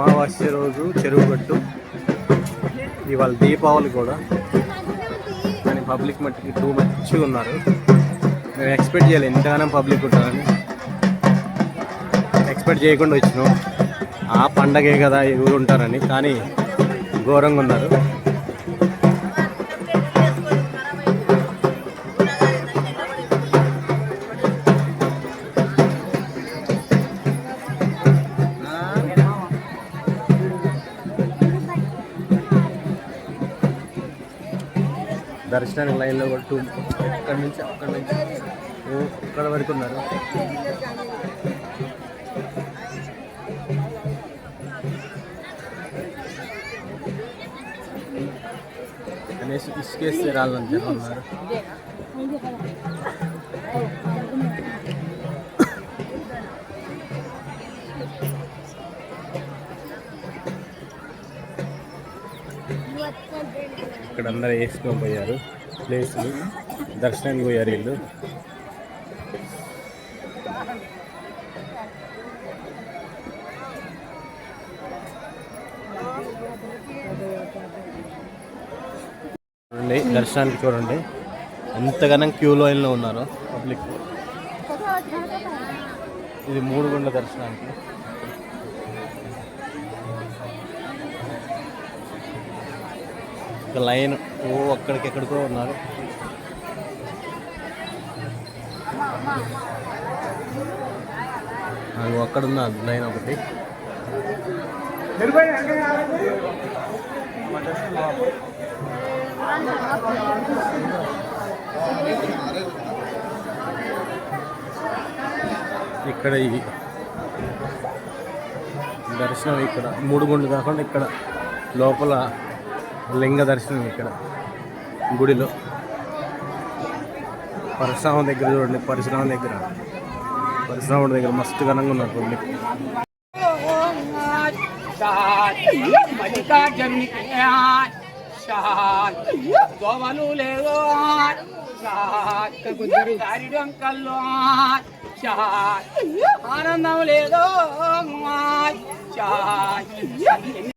అమావాస్య రోజు చెరువు గట్టు ఇవాళ దీపావళి కూడా. కానీ పబ్లిక్ మట్టికి టూ మచ్చి ఉన్నారు. మేము ఎక్స్పెక్ట్ చేయాలి ఎంతగానో పబ్లిక్ ఉంటారని. ఎక్స్పెక్ట్ చేయకుండా వచ్చినాం. ఆ పండగే కదా ఎవరు ఉంటారని కానీ ఘోరంగా ఉన్నారు. దర్శనానికి లైన్లో కూడా టూ అక్కడి నుంచి అక్కడ నుంచి. ఇక్కడ అక్కడ వరకు ఉన్నారు. అనేసి ఇసుకేస్తే రాళ్ళని చెప్పన్నారు ఇక్కడ అందరూ వేసుకొని పోయారు. ప్లేసులు దర్శనానికి పోయారు వీళ్ళు. చూడండి దర్శనానికి చూడండి. ఎంతగానం క్యూ లైన్లో ఉన్నారు పబ్లిక్ ఇది మూడు గుండ్ల దర్శనానికి. ఒక లైన్ ఓ అక్కడికి ఎక్కడికో ఉన్నారు. అది అక్కడ ఉన్న లైన్ ఒకటి. ఇక్కడ ఈ దర్శనం ఇక్కడ మూడు గుండు కాకుండా ఇక్కడ లోపల లింగ దర్శనం ఇక్కడ. గుడిలో. పరశురామ దగ్గర చూడండి పరశురామ దగ్గర. పరశురాముడి దగ్గర మస్తు ఘనంగా ఉన్నారు పబ్లిక్ గోవలు లేదో దారిడంకల్లో ఆనందం లేదో